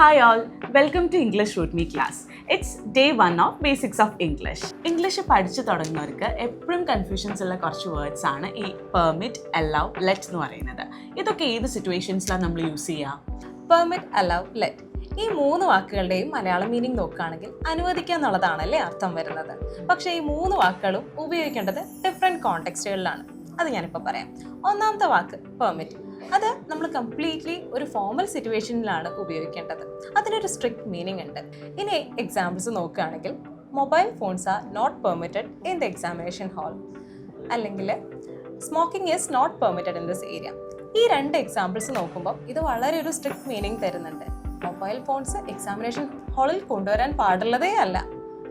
Hi all welcome to English root me class it's day one of basics of English English പഠിച്ചു തുടങ്ങുന്നവർക്ക് എപ്പോഴും confusions ഉള്ള കുറച്ച് words ആണ് ഈ പെർമിറ്റ് അലൗ ലെറ്റ് എന്ന് പറയുന്നത്. ഇതൊക്കെ ഏത് സിറ്റുവേഷൻസിലാണ് നമ്മൾ യൂസ് ചെയ്യുക പെർമിറ്റ് അലൗ ലെറ്റ് ഈ മൂന്ന് വാക്കുകളുടെയും മലയാളം മീനിങ് നോക്കുകയാണെങ്കിൽ അനുവദിക്കുക എന്നുള്ളതാണല്ലേ അർത്ഥം വരുന്നത്. പക്ഷേ ഈ മൂന്ന് വാക്കുകളും ഉപയോഗിക്കേണ്ടത് ഡിഫറെന്റ് കോണ്ടെക്സ്റ്റുകളിലാണ് അത് ഞാനിപ്പോൾ പറയാം. ഒന്നാമത്തെ വാക്ക് പെർമിറ്റ് അത് നമ്മൾ കംപ്ലീറ്റ്ലി ഒരു ഫോമൽ സിറ്റുവേഷനിലാണ് ഉപയോഗിക്കേണ്ടത്. അതിനൊരു സ്ട്രിക്ട് മീനിങ് ഉണ്ട്. ഇനി എക്സാമ്പിൾസ് നോക്കുകയാണെങ്കിൽ mobile phones are not permitted in the examination hall അല്ലെങ്കിൽ smoking is not permitted in this area ഈ രണ്ട് എക്സാമ്പിൾസ് നോക്കുമ്പോൾ ഇത് വളരെ ഒരു സ്ട്രിക്ട് മീനിങ് തരുന്നുണ്ട്. മൊബൈൽ ഫോൺസ് എക്സാമിനേഷൻ ഹാളിൽ കൊണ്ടുവരാൻ പാടുള്ളതേ അല്ല.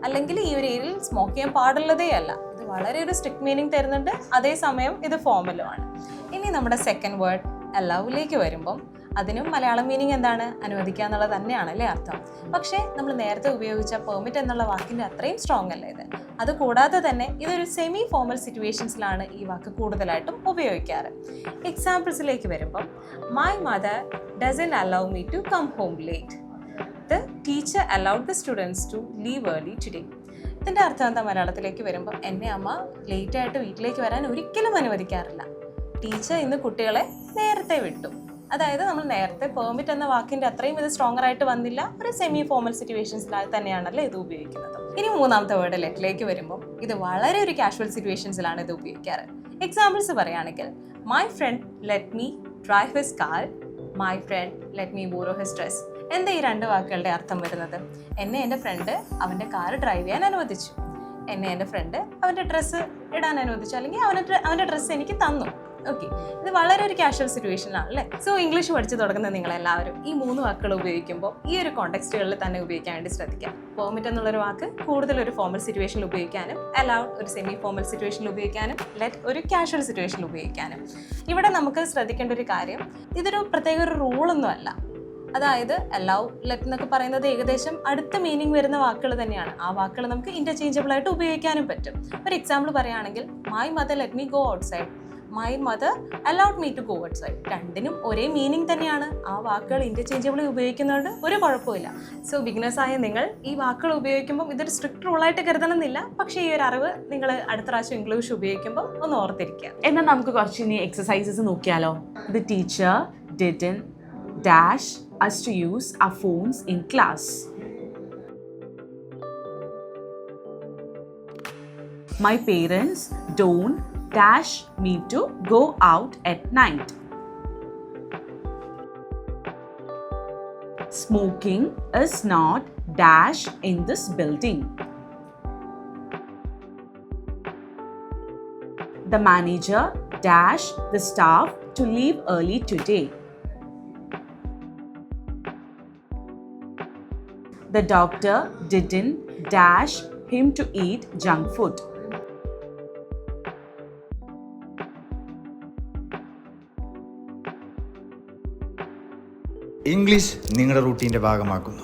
അല്ലെങ്കിൽ ഈ ഒരു ഏരിയയിൽ സ്മോക്ക് ചെയ്യാൻ പാടുള്ളതേ അല്ല. ഇത് വളരെ ഒരു സ്ട്രിക്ട് മീനിങ് തരുന്നുണ്ട്. അതേസമയം ഇത് ഫോമലുമാണ് ഇനി നമ്മുടെ സെക്കൻഡ് വേർഡ് അലൗവിലേക്ക് വരുമ്പം അതിനും മലയാളം മീനിങ് എന്താണ്? അനുവദിക്കുക എന്നുള്ളത് തന്നെയാണ് അല്ലേ അർത്ഥം? പക്ഷേ നമ്മൾ നേരത്തെ ഉപയോഗിച്ച പെർമിറ്റ് എന്നുള്ള വാക്കിന്റെ അത്രയും സ്ട്രോങ് അല്ല ഇത്. അതുകൂടാതെ തന്നെ ഇതൊരു സെമി ഫോമൽ സിറ്റുവേഷൻസിലാണ് ഈ വാക്ക് കൂടുതലായിട്ടും ഉപയോഗിക്കാറ്. എക്സാമ്പിൾസിലേക്ക് വരുമ്പം my mother doesn't allow me to come home late the teacher allowed the students to leave early today ഇതിന്റെ അർത്ഥം എന്താ മലയാളത്തിലേക്ക് വരുമ്പോൾ എന്നെ അമ്മ ലേറ്റായിട്ട് വീട്ടിലേക്ക് വരാൻ ഒരിക്കലും അനുവദിക്കാറില്ല. ടീച്ചർ ഇന്ന് കുട്ടികളെ നേരത്തെ വിട്ടു. അതായത് നമ്മൾ നേരത്തെ പെർമിറ്റ് എന്ന വാക്കിന്റെ അത്രയും ഇത് സ്ട്രോങ്ങർ ആയിട്ട് വന്നില്ല. ഒരു സെമി ഫോമൽ സിറ്റുവേഷൻസിലായി തന്നെയാണല്ലോ ഇത് ഉപയോഗിക്കുന്നത്. ഇനി മൂന്നാമത്തെ വേർഡ് ലെറ്റിലേക്ക് വരുമ്പോൾ ഇത് വളരെ ഒരു കാഷ്വൽ സിറ്റുവേഷൻസിലാണ് ഇത് ഉപയോഗിക്കാറ്. എക്സാമ്പിൾസ് പറയുകയാണെങ്കിൽ my friend let me drive his car my friend let me borrow his dress എന്താ ഈ രണ്ട് വാക്കുകളുടെ അർത്ഥം വരുന്നത്? എന്നെ എന്റെ ഫ്രണ്ട് അവന്റെ കാർ ഡ്രൈവ് ചെയ്യാൻ അനുവദിച്ചു. എന്നെ എന്റെ ഫ്രണ്ട് അവന്റെ ഡ്രസ്സ് ഇടാൻ അനുവദിച്ചു. അല്ലെങ്കിൽ അവന്റെ അവന്റെ ഡ്രസ്സ് എനിക്ക് തന്നു. ഓക്കെ ഇത് വളരെ ഒരു കാഷ്വൽ സിറ്റുവേഷനാണ് അല്ലേ? സോ ഇംഗ്ലീഷ് പഠിച്ചു തുടങ്ങുന്ന നിങ്ങളെല്ലാവരും ഈ മൂന്ന് വാക്കുകൾ ഉപയോഗിക്കുമ്പോൾ ഈ ഒരു കോണ്ടെക്സ്റ്റുകളിൽ തന്നെ ഉപയോഗിക്കാൻ വേണ്ടി ശ്രദ്ധിക്കാം. പെർമിറ്റ് എന്നുള്ളൊരു വാക്ക് കൂടുതൽ ഒരു ഫോമൽ സിറ്റുവേഷനിൽ ഉപയോഗിക്കാനും അലൗഡ് ഒരു സെമി ഫോമൽ സിറ്റുവേഷനിൽ ഉപയോഗിക്കാനും ലെറ്റ് ഒരു കാഷ്വൽ സിറ്റുവേഷനിൽ ഉപയോഗിക്കാനും. ഇവിടെ നമുക്ക് ശ്രദ്ധിക്കേണ്ട ഒരു കാര്യം ഇതൊരു പ്രത്യേക ഒരു റൂളൊന്നും അല്ല. അതായത് അലൗ ലെറ്റ് എന്നൊക്കെ പറയുന്നത് ഏകദേശം അടുത്ത മീനിങ് വരുന്ന വാക്കുകൾ തന്നെയാണ്. ആ വാക്കുകൾ നമുക്ക് ഇന്റർചേഞ്ചബിൾ ആയിട്ട് ഉപയോഗിക്കാനും പറ്റും. ഒരു എക്സാമ്പിൾ പറയുകയാണെങ്കിൽ my mother let me go outside my mother allowed me to go side രണ്ടിനും ഒരേ മീനിങ് തന്നെയാണ്. ആ വാക്കുകൾ ഇന്റർചേഞ്ചബിളി ഉപയോഗിക്കുന്നതുകൊണ്ട് ഒരു കുഴപ്പമില്ല സോ ബിഗിനേഴ്സ് ആയ നിങ്ങൾ ഈ വാക്കുകൾ ഉപയോഗിക്കുമ്പോൾ ഇതൊരു സ്ട്രിക്റ്റ് റൂളായിട്ട് കരുതണമെന്നില്ല. പക്ഷേ ഈ ഒരു അറിവ് നിങ്ങൾ അടുത്ത പ്രാവശ്യം ഇംഗ്ലീഷ് ഉപയോഗിക്കുമ്പോൾ ഒന്ന് ഓർത്തിരിക്കുക. എന്നാൽ നമുക്ക് കുറച്ച് ഇനി എക്സസൈസസ് നോക്കിയാലോ? The teacher didn't dash us to use ആ phones in class My parents don't dash me to go out at night. Smoking is not dash in this building. The manager dash the staff to leave early today. The doctor didn't dash him to eat junk food. English നിങ്ങളുടെ റൂട്ടീന്റെ ഭാഗമാക്കുന്നു.